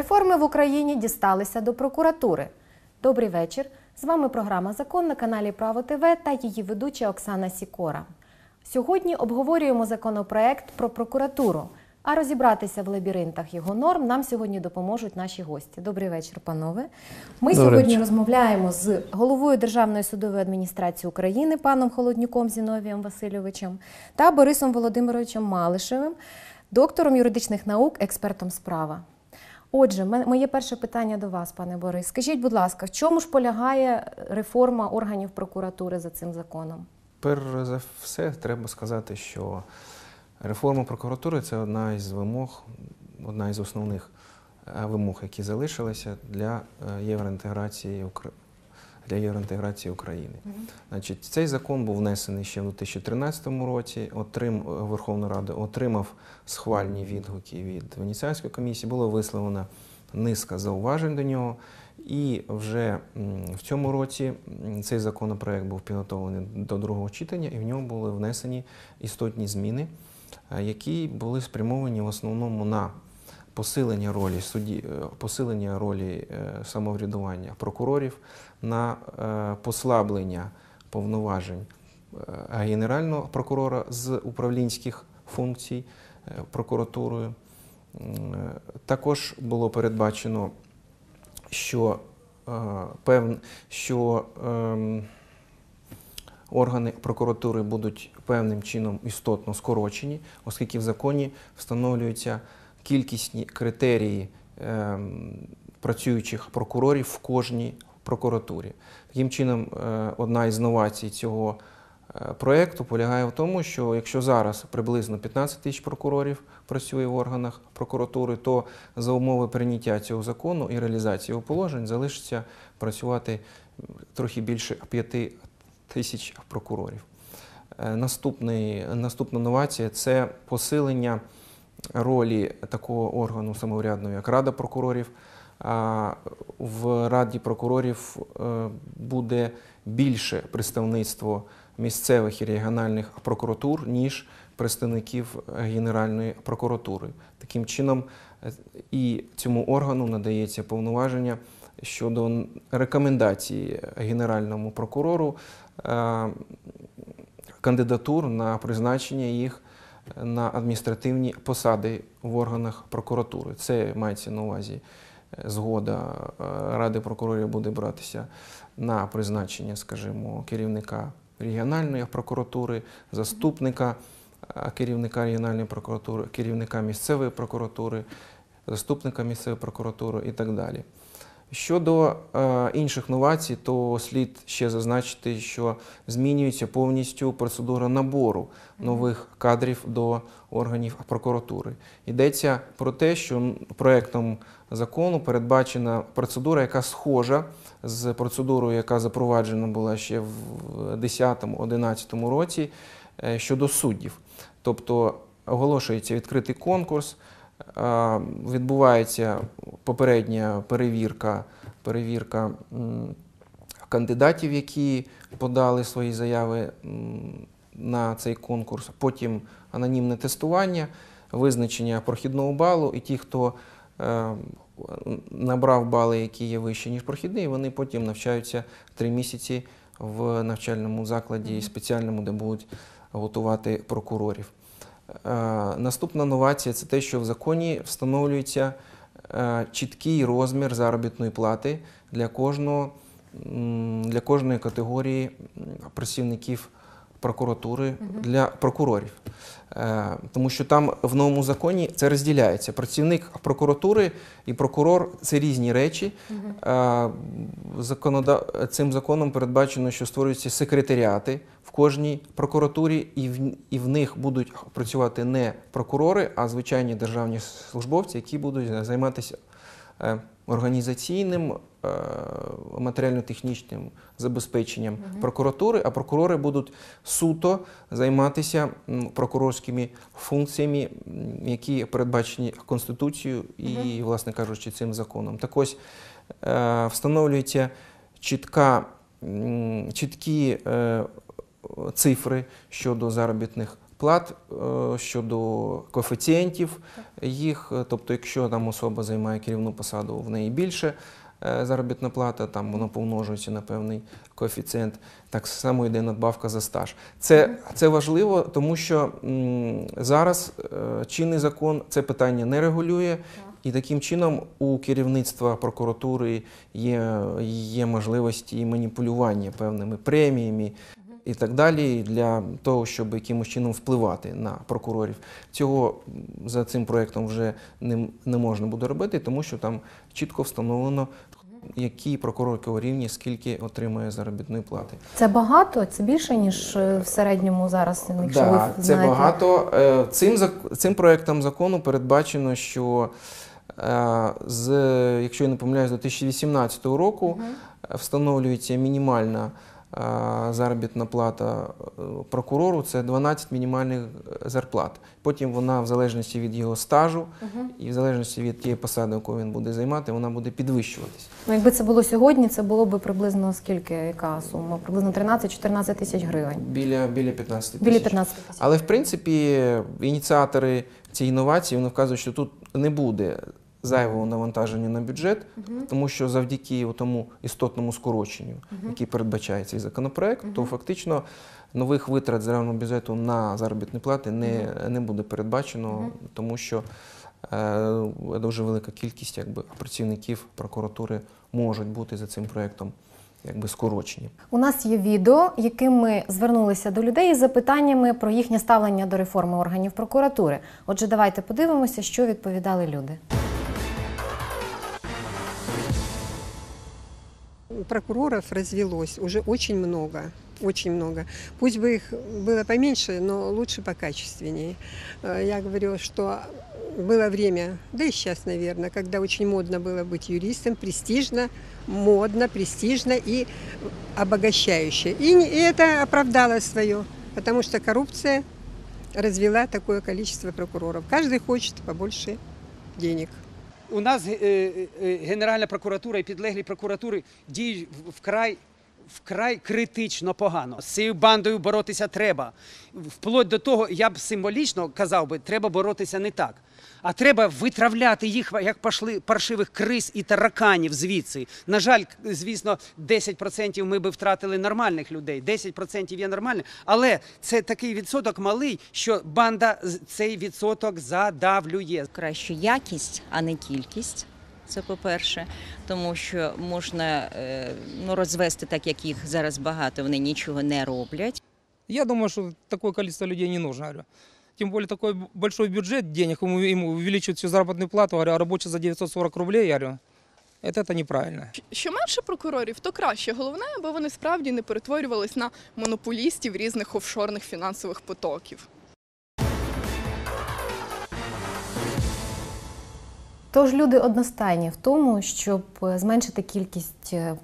Реформи в Україні дісталися до прокуратури. Добрий вечір. З вами програма Закон на каналі Право ТВ та її ведуча Оксана Сікора. Сьогодні обговорюємо законопроект про прокуратуру. А розібратися в лабіринтах його норм нам сьогодні допоможуть наші гості. Добрий вечір, панове. Ми Добрий сьогодні вечір. розмовляємо з головою Державної судової адміністрації України паном Холоднюком Зіновієм Васильовичем та Борисом Володимировичем Малишевим, доктором юридичних наук, експертом справа. Отже, моє перше питання до вас, пане Борис. Скажіть, будь ласка, в чому ж полягає реформа органів прокуратури за цим законом? Перш за все, треба сказати, що реформа прокуратури це одна із вимог, одна із основних е, вимог, які залишилися для е, євроінтеграції для євроінтеграції України. Значить, цей закон був внесений ще в 2013 році. Отрим Верховна Рада отримав схвальні відгуки від Венеціанської комісії. Було висловлено низка зауважень до нього. І вже в цьому році цей законопроект був підготовлений до другого читання, і в ньому були внесені істотні зміни, е, які були спрямовані в основному на посилення ролі судді, е, посилення ролі е, самоврядування прокурорів, на е, послаблення повноважень генерального прокурора з управлінських функцій прокуратурою. Також було передбачено, що, певн, що ем, органи прокуратури будуть певним чином істотно скорочені, оскільки в законі встановлюються кількісні критерії ем, працюючих прокурорів в кожній прокуратурі. Таким чином, е, одна із новацій цього е, проекту полягає в тому, що якщо зараз приблизно 15 тисяч прокурорів працює в органах прокуратури, то за умови прийняття цього закону і реалізації його положень залишиться працювати трохи більше 5 тисяч прокурорів. Е, Наступний, наступна новація це посилення ролі такого органу самоврядного, як Рада прокурорів. А в Раді прокурорів е, буде більше представництво місцевих і регіональних прокуратур, ніж представників Генеральної прокуратури. Таким чином, е, і цьому органу надається повноваження щодо рекомендації Генеральному прокурору е, кандидатур на призначення їх на адміністративні посади в органах прокуратури. Це мається на увазі е, згода е, Ради прокурорів буде братися на призначення, скажімо, керівника регіональної прокуратури, заступника е, керівника регіональної прокуратури, керівника місцевої прокуратури, заступника місцевої прокуратури і так далі. Щодо е, інших новацій, то слід ще зазначити, що змінюється повністю процедура набору нових кадрів до органів прокуратури. Йдеться про те, що проектом закону передбачена процедура, яка схожа з процедурою, яка запроваджена була ще в 2010-2011 році е, щодо суддів. Тобто оголошується відкритий конкурс. Відбувається попередня перевірка, перевірка кандидатів, які подали свої заяви на цей конкурс. Потім анонімне тестування, визначення прохідного балу, і ті, хто е, набрав бали, які є вищі, ніж прохідний, вони потім навчаються три місяці в навчальному закладі спеціальному, де будуть готувати прокурорів. Е, Наступна новація це те, що в законі встановлюється е, чіткий розмір заробітної плати для кожного для кожної категорії працівників прокуратури для прокурорів. Е, Тому що там в новому законі це розділяється. Працівник прокуратури і прокурор це різні речі. Цим законом передбачено, що створюються секретаріати в кожній прокуратурі, і в, і в них будуть працювати не прокурори, а звичайні державні службовці, які будуть займатися е, організаційним, е, матеріально-технічним забезпеченням прокуратури, а прокурори будуть суто займатися прокурорськими функціями, які передбачені Конституцією і, власне кажучи, цим законом. Так ось е, встановлюється чітка, чіткі е, цифри щодо заробітних плат е, щодо коефіцієнтів їх. Тобто, якщо там особа займає керівну посаду, в неї більше е, заробітна плата, там воно помножується на певний коефіцієнт. Так само йде надбавка за стаж. Це, це важливо, тому що м, зараз е, чинний закон це питання не регулює. І таким чином у керівництва прокуратури є, є можливості маніпулювання певними преміями і так далі для того, щоб якимось чином впливати на прокурорів. Цього за цим проєктом вже не, не можна буде робити, тому що там чітко встановлено, який прокурор якого рівня, скільки отримує заробітної плати. Це багато, це більше, ніж е, в середньому зараз, якщо Да, ви це знаєте. багато. Е, Цим, цим проектом закону передбачено, що е, з, якщо я не помиляюсь, з 2018 року е, встановлюється мінімальна заробітна плата е, прокурору, це 12 мінімальних е, зарплат. Потім вона, в залежності від його стажу і в залежності від тієї посади, яку він буде займати, вона буде підвищуватись. Ну, якби це було сьогодні, це було б приблизно скільки, яка сума? Приблизно 13-14 тисяч гривень. Біля, біля 15 тисяч. Біля 15 тисяч. Але в принципі ініціатори цієї інновації вони вказують, що тут не буде зайвого навантаження на бюджет, тому що завдяки тому істотному скороченню, який передбачає цей законопроект, то фактично нових витрат з державного бюджету на заробітні плати не, не буде передбачено, тому що е, дуже велика кількість якби, працівників прокуратури можуть бути за цим проектом якби, скорочені. У нас є відео, яким ми звернулися до людей із запитаннями про їхнє ставлення до реформи органів прокуратури. Отже, давайте подивимося, що відповідали люди. Прокуроров развелось уже очень много, очень много. Пусть бы их было поменьше, но лучше покачественнее. Э, Я говорю, что было время, да и сейчас, наверное, когда очень модно было быть юристом, престижно, модно, престижно и обогащающе. И это оправдало свое, потому что коррупция развела такое количество прокуроров. Каждый хочет побольше денег. У нас е, е, Генеральна прокуратура і підлеглі прокуратури діють вкрай. Вкрай критично погано. З цією бандою боротися треба. Вплоть до того, я б символічно казав би, треба боротися не так. А треба витравляти їх як пошли паршивих криз і тараканів звідси. На жаль, звісно, 10% ми би втратили нормальних людей, 10% є нормальних, але це такий відсоток малий, що банда цей відсоток задавлює. краще якість, а не кількість. Це по-перше, тому що можна е, ну, розвести так, як їх зараз багато, вони нічого не роблять. Я думаю, что такое количество людей не нужно. Говорю. Тем более такой большой бюджет денег, ему, ему увеличивают всю заработную плату, говорю, а рабочий за 940 рублей, я говорю, это, это неправильно. Що менше прокурорів, то краще. Головне, аби вони справді не перетворювались на монополістів різних офшорних фінансових потоків. Тож люди одностайні в тому, щоб е, зменшити кількість е,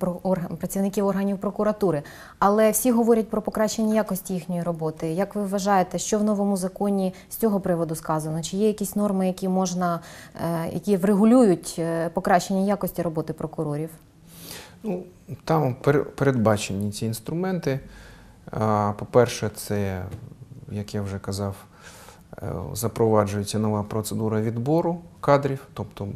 працівників органів прокуратури, але всі говорять про покращення якості їхньої роботи. Як ви вважаєте, що в новому законі з цього приводу сказано? Чи є якісь норми, які можна, е, які врегулюють покращення якості роботи прокурорів? Ну, там пер- передбачені ці інструменти. По-перше, це, як я вже казав, запроваджується нова процедура відбору кадрів, тобто,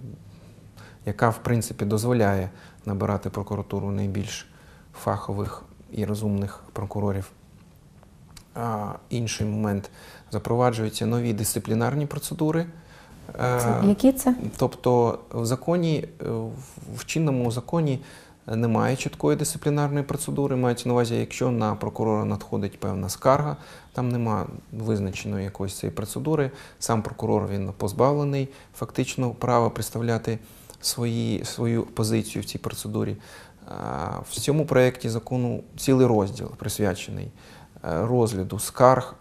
яка в принципі дозволяє набирати прокуратуру найбільш фахових і розумних прокурорів. А, Інший момент запроваджуються нові дисциплінарні процедури. Е, Які це? Тобто в законі, е, в чинному законі немає чіткої дисциплінарної процедури. Мається на увазі, якщо на прокурора надходить певна скарга, там нема визначеної якоїсь цієї процедури. Сам прокурор він позбавлений фактично права представляти свої, свою позицію в цій процедурі. В цьому проєкті закону цілий розділ присвячений е, розгляду скарг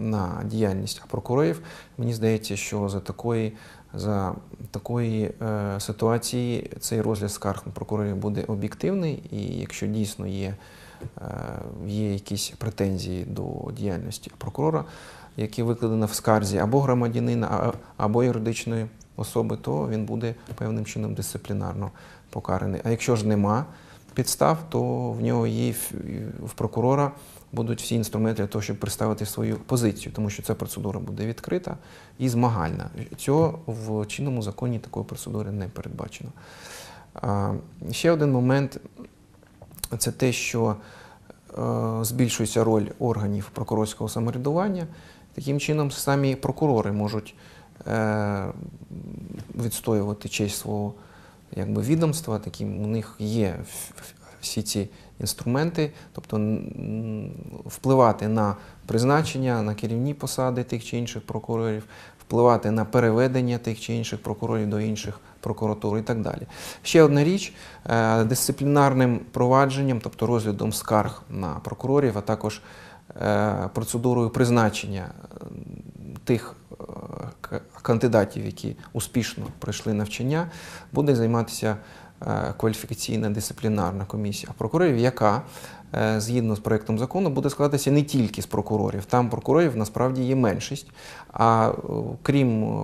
на діяльність прокурорів. Мені здається, що за такої, за такої е, ситуації цей розгляд скарг прокурорів буде об'єктивний, і якщо дійсно є, е, є якісь претензії до діяльності прокурора, які викладені в скарзі або громадянина, або юридичної особи, то він буде певним чином дисциплінарно покараний. А якщо ж нема підстав, то в нього є в- прокурора будуть всі інструменти для того, щоб представити свою позицію, тому що ця процедура буде відкрита і змагальна. Цього в чинному законі такої процедури не передбачено. Ще один момент це те, що е, збільшується роль органів прокурорського самоврядування. Таким чином, самі прокурори можуть е, відстоювати честь свого якби, відомства. Таким у них є всі ці інструменти, тобто впливати на призначення, на керівні посади тих чи інших прокурорів, впливати на переведення тих чи інших прокурорів до інших прокуратур і так далі. Ще одна річ е, дисциплінарним провадженням, тобто розглядом скарг на прокурорів, а також е, процедурою призначення тих кандидатів, які успішно пройшли навчання, буде займатися е, кваліфікаційна дисциплінарна комісія прокурорів, яка е, згідно з проектом закону буде складатися не тільки з прокурорів. Там прокурорів насправді є меншість. А е, крім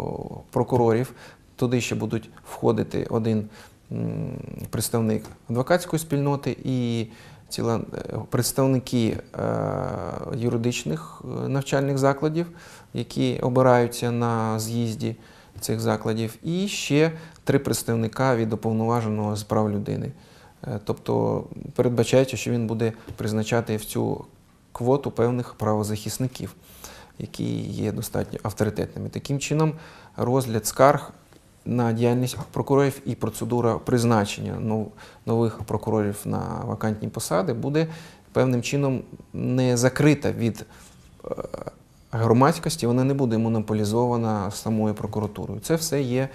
прокурорів, туди ще будуть входити один представник адвокатської спільноти і ціла е, представники е, юридичних е, навчальних закладів, які обираються на з'їзді цих закладів, і ще три представника від уповноваженого з прав людини. Тобто передбачається, що він буде призначати в цю квоту певних правозахисників, які є достатньо авторитетними. Таким чином, розгляд скарг на діяльність прокурорів і процедура призначення нових прокурорів на вакантні посади буде певним чином не закрита від е, громадськості, вона не буде монополізована самою прокуратурою. Це все є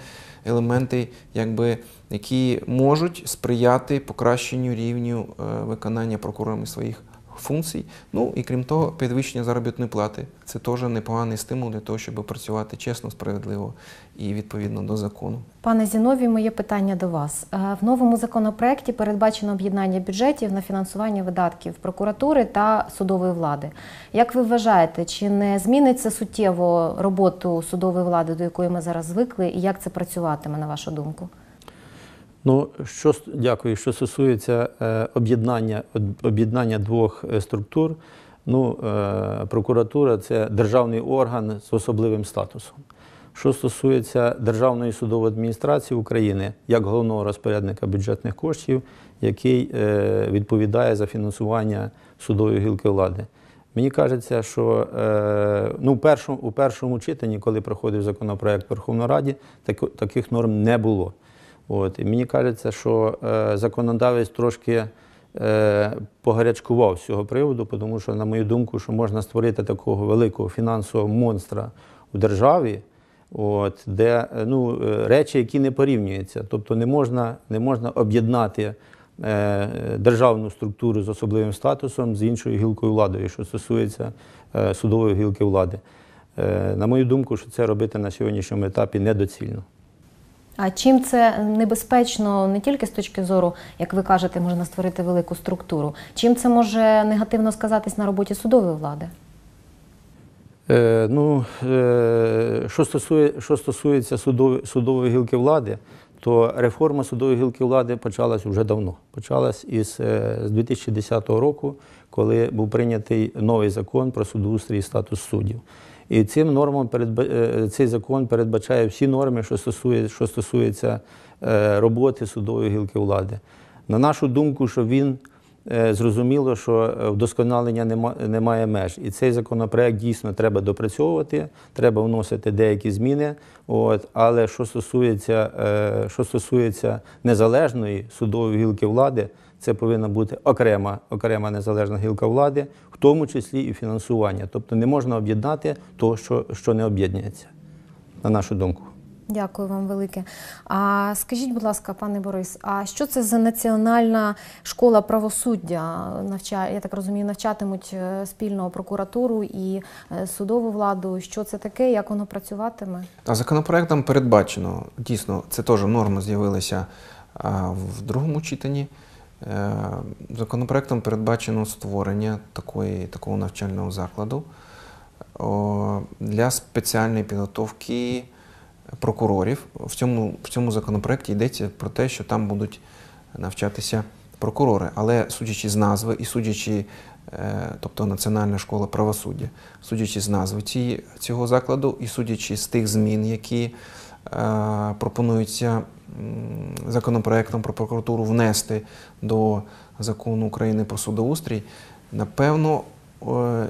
елементи, якби, які можуть сприяти покращенню рівню е, виконання прокурорами своїх функцій. Ну і крім того, підвищення заробітної плати це теж непоганий стимул для того, щоб працювати чесно, справедливо і відповідно до закону. Пане Зіновій, моє питання до вас. Е, В новому законопроекті передбачено об'єднання бюджетів на фінансування видатків прокуратури та судової влади. Як ви вважаєте, чи не зміниться суттєво роботу судової влади, до якої ми зараз звикли, і як це працюватиме, на вашу думку? Ну, що дякую. Що стосується е, об'єднання об'єднання двох е, структур, ну, е, прокуратура це державний орган з особливим статусом. Що стосується Державної судової адміністрації України як головного розпорядника бюджетних коштів, який е, відповідає за фінансування судової гілки влади. Мені кажеться, що е, ну, у, першому, у першому читанні, коли проходив законопроект в Верховній Раді, тако- таких норм не було. От, і мені кажеться, що е, законодавець трошки е, погарячкував з цього приводу, тому що, на мою думку, що можна створити такого великого фінансового монстра в державі, от, де е, ну, е, речі, які не порівнюються. Тобто не можна, не можна об'єднати е, державну структуру з особливим статусом з іншою гілкою влади, що стосується судової гілки влади. На мою думку, що це робити на сьогоднішньому етапі недоцільно. А чим це небезпечно не тільки з точки зору, як ви кажете, можна створити велику структуру? Чим це може негативно сказатись на роботі судової влади? Е, ну, е, що, стосує, що стосується судової, судової гілки влади, то реформа судової гілки влади почалась вже давно. Почалась із е, з 2010 року, коли був прийнятий новий закон про судоустрій і статус суддів. І цим нормам е, цей закон передбачає всі норми, що стосує, що стосується е, роботи судової гілки влади. На нашу думку, що він е, зрозуміло, що вдосконалення нема, немає меж. І цей законопроект дійсно треба допрацьовувати, треба вносити деякі зміни. От, але що стосується, що стосується незалежної судової гілки влади, це повинна бути окрема, окрема незалежна гілка влади, в тому числі і фінансування. Тобто не можна об'єднати того, що, що не об'єднується, на нашу думку. Дякую вам велике. А скажіть, будь ласка, пане Борис, а що це за національна школа правосуддя? Навча... Я так розумію, навчатимуть е, спільно прокуратуру і е, судову владу. Що це таке? Як воно працюватиме? А законопроектом передбачено, дійсно, це теж норма з'явилася в другому читанні. Е, Законопроектом передбачено створення такої, такого навчального закладу для спеціальної підготовки прокурорів. В цьому, в цьому законопроекті йдеться про те, що там будуть навчатися прокурори. Але судячи з назви і судячи е, тобто Національна школа правосуддя, судячи з назви цього закладу і судячи з тих змін, які е, пропонуються м, законопроектом про прокуратуру внести до закону України про судоустрій, напевно, е,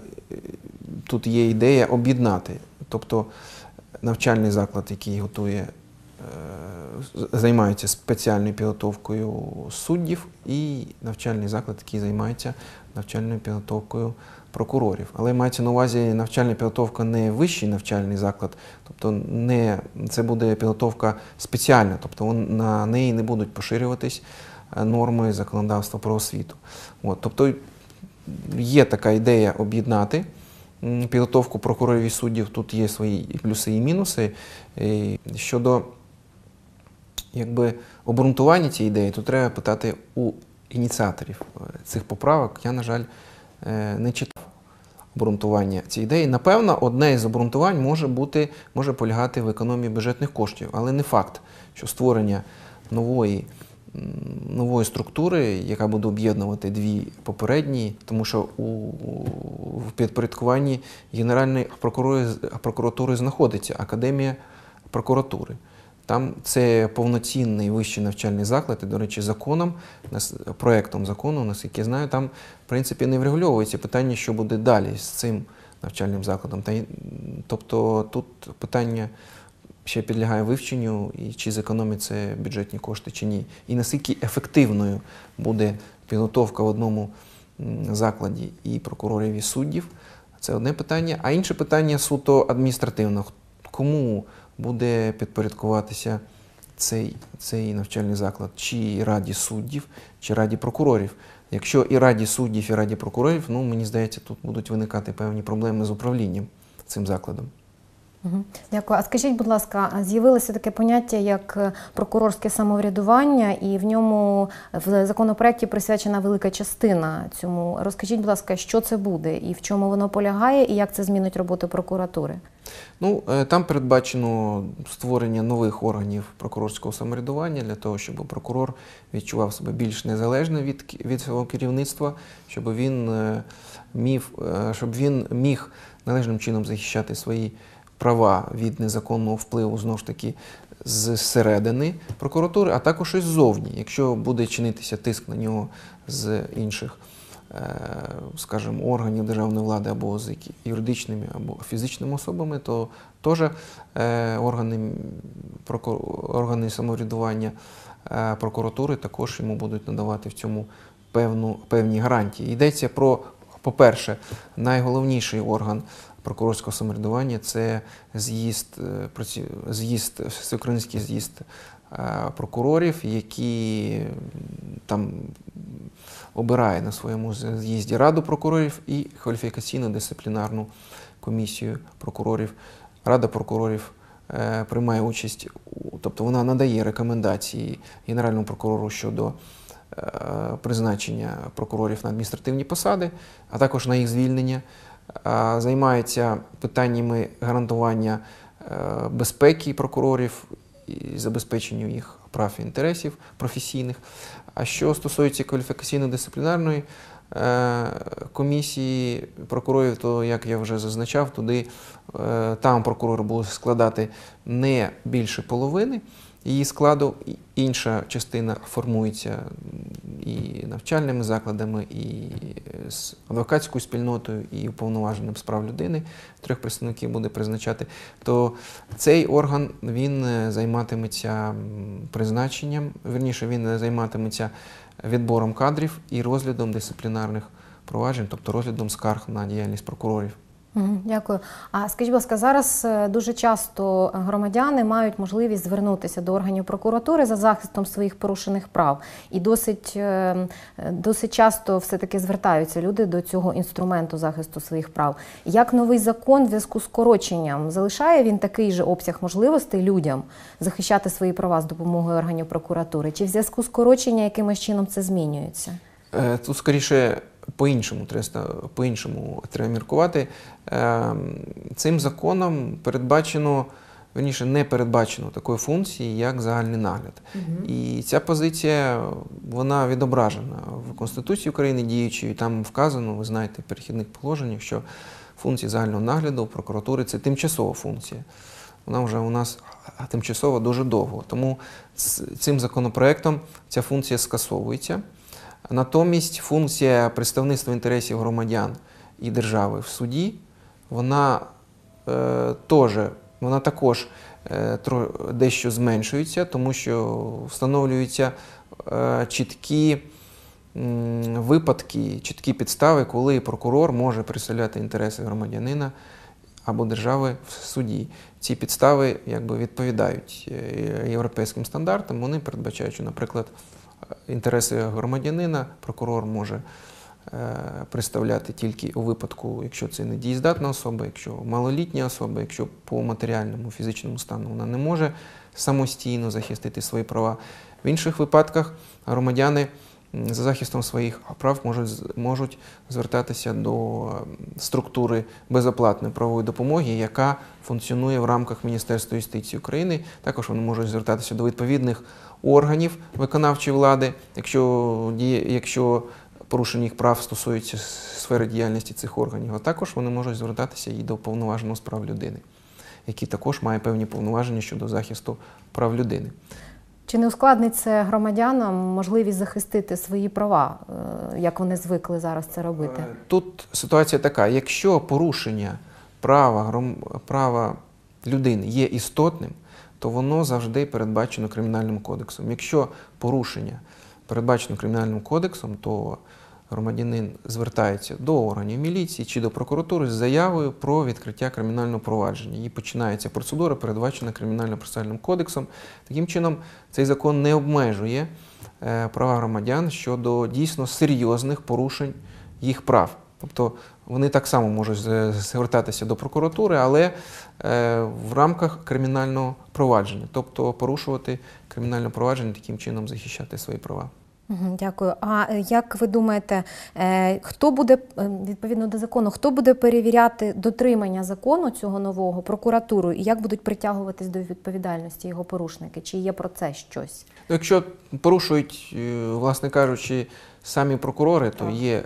тут є ідея об'єднати. Тобто навчальний заклад, який готує, е, займається спеціальною підготовкою суддів, і навчальний заклад, який займається навчальною підготовкою прокурорів. Але мається на увазі навчальна підготовка не вищий навчальний заклад, тобто не, це буде підготовка спеціальна, тобто на неї не будуть поширюватись е, норми законодавства про освіту. От, тобто є така ідея об'єднати підготовку прокурорів і суддів. Тут є свої і плюси і мінуси. І щодо якби, обґрунтування цієї ідеї, то треба питати у ініціаторів е, цих поправок. Я, на жаль, не читав обґрунтування цієї ідеї. Напевно, одне із обґрунтувань може бути, може полягати в економії бюджетних коштів, але не факт, що створення нової, нової структури, яка буде об'єднувати дві попередні, тому що у, у- підпорядкуванні Генеральної прокуратури знаходиться Академія прокуратури. Там це повноцінний вищий навчальний заклад, і, до речі, законом, проектом закону, наскільки я знаю, там, в принципі, не врегульовується питання, що буде далі з цим навчальним закладом. Тобто тут питання ще підлягає вивченню, і чи зекономить це бюджетні кошти, чи ні. І наскільки ефективною буде підготовка в одному закладі і прокурорів, і суддів, це одне питання. А інше питання суто адміністративне. Кому буде підпорядкуватися цей, цей навчальний заклад, чи раді суддів, чи раді прокурорів. Якщо і раді суддів, і раді прокурорів, ну мені здається, тут будуть виникати певні проблеми з управлінням цим закладом. Дякую. А скажіть, будь ласка, з'явилося таке поняття як е, прокурорське самоврядування, і в ньому в законопроекті присвячена велика частина цьому. Розкажіть, будь ласка, що це буде і в чому воно полягає, і як це змінить роботу прокуратури? Ну, е, там передбачено створення нових органів прокурорського самоврядування для того, щоб прокурор відчував себе більш незалежно від, від свого керівництва, щоб він, е, міг, щоб він міг належним чином захищати свої права від незаконного впливу знову ж таки зсередини прокуратури, а також і ззовні, якщо буде чинитися тиск на нього з інших е, скажімо, органів державної влади або з юридичними або фізичними особами, то теж е, органи, органи самоврядування е, прокуратури також йому будуть надавати в цьому певну, певні гарантії. Йдеться про, по-перше, найголовніший орган прокурорського самоврядування це з'їзд, е, з'їзд, всеукраїнський з'їзд е, прокурорів, які там обирає на своєму з'їзді Раду прокурорів і кваліфікаційно-дисциплінарну комісію прокурорів. Рада прокурорів е, приймає участь, тобто вона надає рекомендації Генеральному прокурору щодо призначення прокурорів на адміністративні посади, а також на їх звільнення. Займається питаннями гарантування е, безпеки прокурорів і забезпеченню їх прав і інтересів професійних. А що стосується кваліфікаційно-дисциплінарної е, комісії прокурорів, то як я вже зазначав, туди е, там прокурор буде складати не більше половини її складу. Інша частина формується і навчальними закладами, і з адвокатською спільнотою, і уповноваженим з прав людини. Трьох представників буде призначати. То цей орган він е, займатиметься призначенням, верніше він е, займатиметься відбором кадрів і розглядом дисциплінарних проваджень, тобто розглядом скарг на діяльність прокурорів. Дякую. А скажіть, будь ласка, зараз е, дуже часто громадяни мають можливість звернутися до органів прокуратури за захистом своїх порушених прав, і досить, е, е, досить часто все-таки звертаються люди до цього інструменту захисту своїх прав. Як новий закон в зв'язку з скороченням залишає він такий же обсяг можливостей людям захищати свої права з допомогою органів прокуратури? Чи в зв'язку з скороченням якимось чином це змінюється? Тут скоріше по-іншому треба, по-іншому треба міркувати. Е, Цим законом передбачено верніше, не передбачено такої функції, як загальний нагляд. І ця позиція вона відображена в Конституції України діючої. Там вказано, ви знаєте, в перехідних положеннях, що функція загального нагляду прокуратури це тимчасова функція. Вона вже у нас тимчасово дуже довго. Тому цим законопроектом ця функція скасовується. Натомість функція представництва інтересів громадян і держави в суді, вона е, теж, вона також е, дещо зменшується, тому що встановлюються е, чіткі м, випадки, чіткі підстави, коли прокурор може представляти інтереси громадянина або держави в суді. Ці підстави якби відповідають е, європейським стандартам. Вони передбачають, що, наприклад, інтереси громадянина прокурор може е, представляти тільки у випадку, якщо це недієздатна особа, якщо малолітня особа, якщо по матеріальному фізичному стану вона не може самостійно захистити свої права. В інших випадках громадяни за захистом своїх прав можуть, можуть звертатися до структури безоплатної правової допомоги, яка функціонує в рамках Міністерства юстиції України. Також вони можуть звертатися до відповідних органів виконавчої влади, якщо, якщо порушення їх прав стосуються сфери діяльності цих органів, а також вони можуть звертатися і до повноваженого з прав людини, який також має певні повноваження щодо захисту прав людини. Чи не ускладнить це громадянам можливість захистити свої права, е, як вони звикли зараз це робити? Е, Тут ситуація така: якщо порушення права, права людини є істотним, то воно завжди передбачено кримінальним кодексом. Якщо порушення передбачено кримінальним кодексом, то громадянин звертається до органів міліції чи до прокуратури з заявою про відкриття кримінального провадження. І починається процедура, передбачена кримінально-процесуальним кодексом. Таким чином, цей закон не обмежує е, права громадян щодо дійсно серйозних порушень їх прав. Тобто вони так само можуть звертатися до прокуратури, але е, в рамках кримінального провадження, тобто порушувати кримінальне провадження, таким чином захищати свої права. Дякую. А е, як ви думаєте, е, хто буде відповідно до закону, хто буде перевіряти дотримання закону цього нового прокуратуру і як будуть притягуватись до відповідальності його порушники? Чи є про це щось? Ну, Якщо порушують, власне кажучи, самі прокурори, то є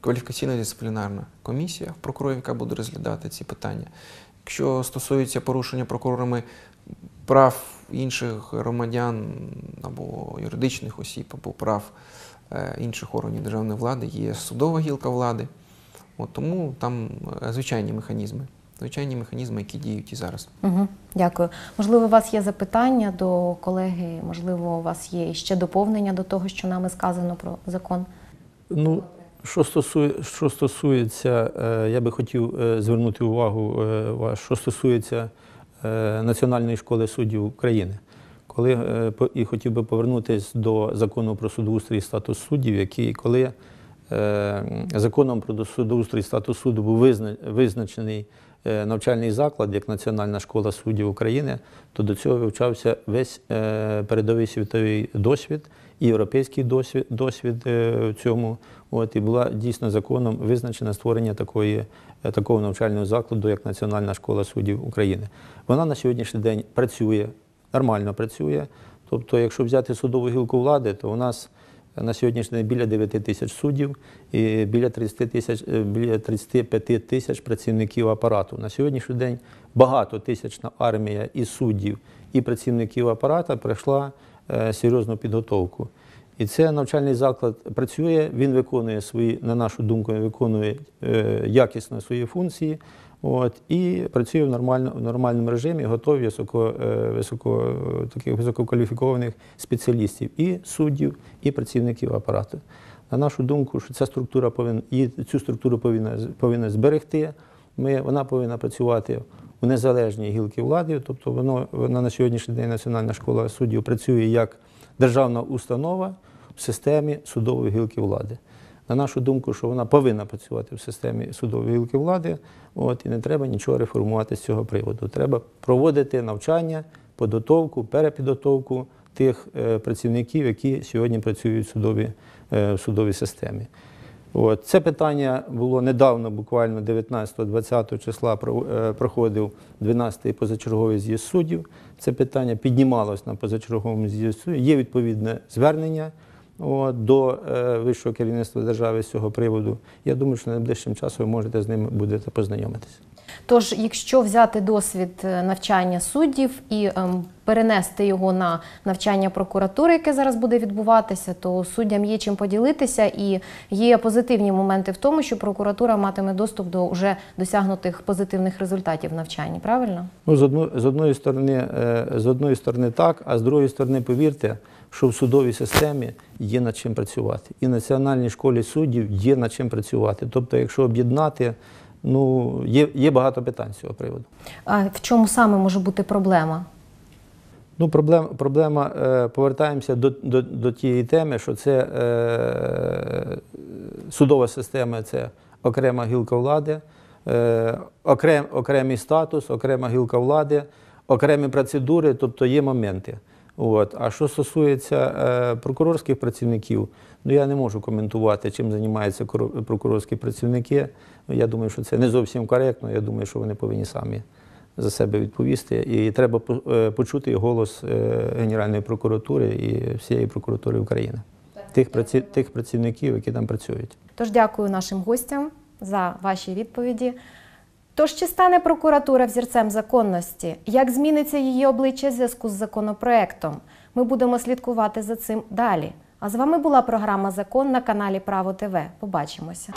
кваліфікаційна дисциплінарна комісія прокурорів, яка буде розглядати ці питання. Якщо стосується порушення прокурорами прав інших громадян або юридичних осіб, або прав е, інших органів державної влади, є судова гілка влади. От тому там е, звичайні механізми, звичайні механізми, які діють і зараз. Угу, дякую. Можливо, у вас є запитання до колеги, можливо, у вас є ще доповнення до того, що нами сказано про закон. Ну, що, стосує, що стосується, е, я би хотів е, звернути увагу е, вас, що стосується Національної школи суддів України. Коли і хотів би повернутися до закону про судоустрій і статус суддів, який коли законом про судоустрій і статус суду був визна- визначений навчальний заклад як Національна школа суддів України, то до цього вивчався весь передовий світовий досвід і європейський досвід, досвід в цьому. От, і була дійсно законом визначена створення такої, е, такого навчального закладу, як Національна школа суддів України. Вона на сьогоднішній день працює, нормально працює. Тобто, якщо взяти судову гілку влади, то у нас на сьогоднішній день біля 9 тисяч суддів і біля 30 тисяч, е, біля 35 тисяч працівників апарату. На сьогоднішній день багатотисячна армія і суддів, і працівників апарата пройшла е, серйозну підготовку. І це навчальний заклад працює, він виконує свої, на нашу думку, виконує е, якісно свої функції. От, і працює в, нормально, в нормальному режимі, готові високо, е, високо, таких висококваліфікованих спеціалістів і суддів, і працівників апарату. На нашу думку, що ця структура повинна, цю структуру повинна, повинна зберегти. Ми, вона повинна працювати у незалежній гілки влади, тобто воно, вона на сьогоднішній день Національна школа суддів працює як державна установа в системі судової гілки влади. На нашу думку, що вона повинна працювати в системі судової гілки влади, от, і не треба нічого реформувати з цього приводу. Треба проводити навчання, підготовку, перепідготовку тих е, працівників, які сьогодні працюють в судовій, е, в судовій системі. От. Це питання було недавно, буквально 19-20 числа е, проходив 12-й позачерговий з'їзд суддів. Це питання піднімалось на позачерговому суддів. Є відповідне звернення от, до е, вищого керівництва держави з цього приводу. Я думаю, що найближчим часом ви можете з ними будете познайомитися. Тож, якщо взяти досвід е, навчання суддів і ем, перенести його на навчання прокуратури, яке зараз буде відбуватися, то суддям є чим поділитися, і є позитивні моменти в тому, що прокуратура матиме доступ до вже досягнутих позитивних результатів навчання. Правильно? Ну, з, одно, з, одної сторони, е, з одної сторони так, а з другої сторони, повірте, що в судовій системі є над чим працювати. І в Національній школі суддів є над чим працювати. Тобто, якщо об'єднати, ну, є, є багато питань з цього приводу. А в чому саме може бути проблема? Ну, проблема, проблема е, повертаємося до, до, до тієї теми, що це е, судова система це окрема гілка влади, е, окрем, окремий статус, окрема гілка влади, окремі процедури, тобто є моменти. От. А що стосується е, прокурорських працівників, ну я не можу коментувати, чим займаються прокурорські працівники. Я думаю, що це не зовсім коректно. Я думаю, що вони повинні самі за себе відповісти. І треба е, почути голос е, Генеральної прокуратури і всієї прокуратури України, тих, праці, тих працівників, які там працюють. Тож дякую нашим гостям за ваші відповіді. Тож чи стане прокуратура взірцем законності? Як зміниться її обличчя в зв'язку з законопроектом? Ми будемо слідкувати за цим далі. А з вами була програма Закон на каналі Право ТВ. Побачимося.